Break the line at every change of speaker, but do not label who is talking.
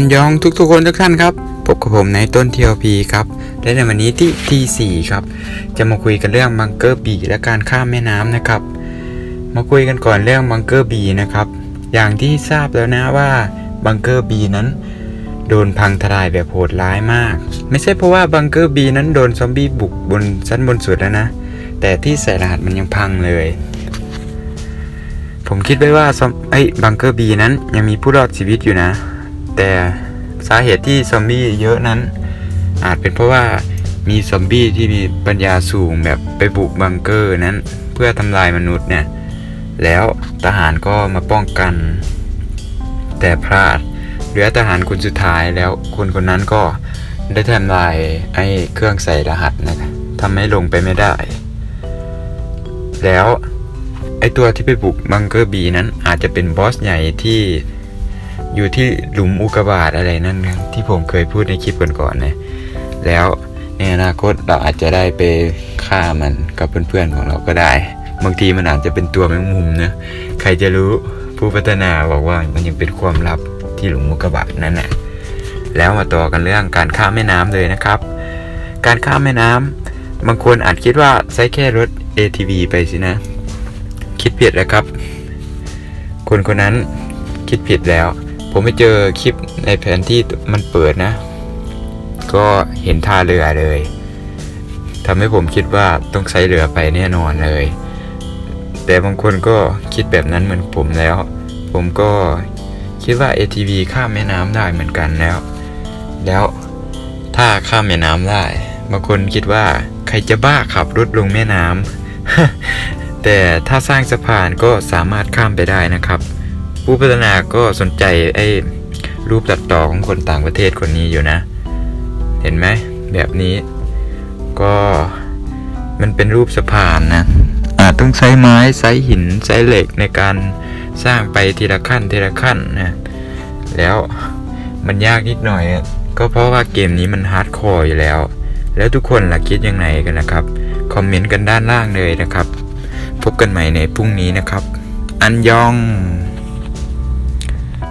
นยองทุกๆคนทุกท่านครับพบกับผมในต้นทีโอพีครับและในวันนี้ที่ทีสี่ครับ จะมาคุยกันเรื่องบังเกอร์บีและการข้ามแม่น้ำนะครับ มาคุยกันก่อนเรื่องบังเกอร์บีนะครับ อย่างที่ทราบแล้วนะว่าบังเกอร์บีนั้น โดนพังทลายแบบโหดร้ายมาก ไม่ใช่เพราะว่าบังเกอร์บีนั้นโดนซอมบี้บุกบนชั้นบนสุดแล้วนะ แต่ที่ใส่รหัสมันยังพังเลยผมคิดไว้ว่าซอมไอ้บังเกอร์บีนั้นยังมีผู้รอดชีวิตอยู่นะ แต่สาเหตุที่ซอมบี้เยอะนั้น อาจเป็นเพราะว่ามีซอมบี้ที่มีปัญญาสูงแบบไปบุกบังเกอร์นั้น เพื่อทำลายมนุษย์เนี่ยแล้วทหารก็มาป้องกัน แต่พลาดเหลือทหารคนสุดท้ายแล้วคนคนนั้นก็ได้ทำลายไอ้เครื่องใส่รหัสนะครับทำให้ลงไปไม่ได้ แล้วไอ้ตัวที่ไปบุกบังเกอร์บีนั้นอาจจะเป็นบอสใหญ่ที่ อยู่ที่หลุมอุกบาตอะไรนั่นที่ผมเคยพูดในคลิปก่อนๆนะแล้วในอนาคตเราอาจจะได้ไปฆ่ามันกับเพื่อนๆของเราก็ได้ บางทีมันอาจจะเป็นตัวแมงมุมนะใครจะรู้ผู้พัฒนาบอกว่ามันยังเป็นความลับที่หลุมอุกบาตนั่นแหละแล้วมาต่อกันเรื่องการข้ามแม่น้ำเลยนะครับ การข้ามแม่น้ำบางคนอาจคิดว่าใช้แค่รถ ATV ไปสินะ คิดผิดแล้วครับ คนคนนั้นคิดผิดแล้ว ผมไปเจอคลิปในแผนที่มันเปิดนะ ก็เห็นท่าเรือเลยทำให้ผมคิดว่าต้องใช้เรือไปแน่นอนเลย แต่บางคนก็คิดแบบนั้นเหมือนผมแล้ว ผมก็คิดว่า ATV ข้ามแม่น้ำได้เหมือนกันแล้ว แล้วถ้าข้ามแม่น้ำได้บางคนคิดว่าใครจะบ้าขับรถลงแม่น้ำแต่ถ้าสร้างสะพานก็สามารถข้ามไปได้นะครับ ผู้พัฒนาก็สนใจไอ้รูปตัดต่อของคนต่างประเทศคนนี้อยู่นะ เห็นไหมแบบนี้ ก็มันเป็นรูปสะพานนะอาจต้องใช้ไม้ใช้หินใช้เหล็กในการสร้างไปทีละขั้นทีละขั้นนะแล้วมันยากนิดหน่อย ก็เพราะว่าเกมนี้มันฮาร์ดคอร์อยู่แล้ว แล้วทุกคนล่ะคิดยังไงกันนะครับ คอมเมนต์กันด้านล่างเลยนะครับ พบกันใหม่ในพรุ่งนี้นะครับ อันยอง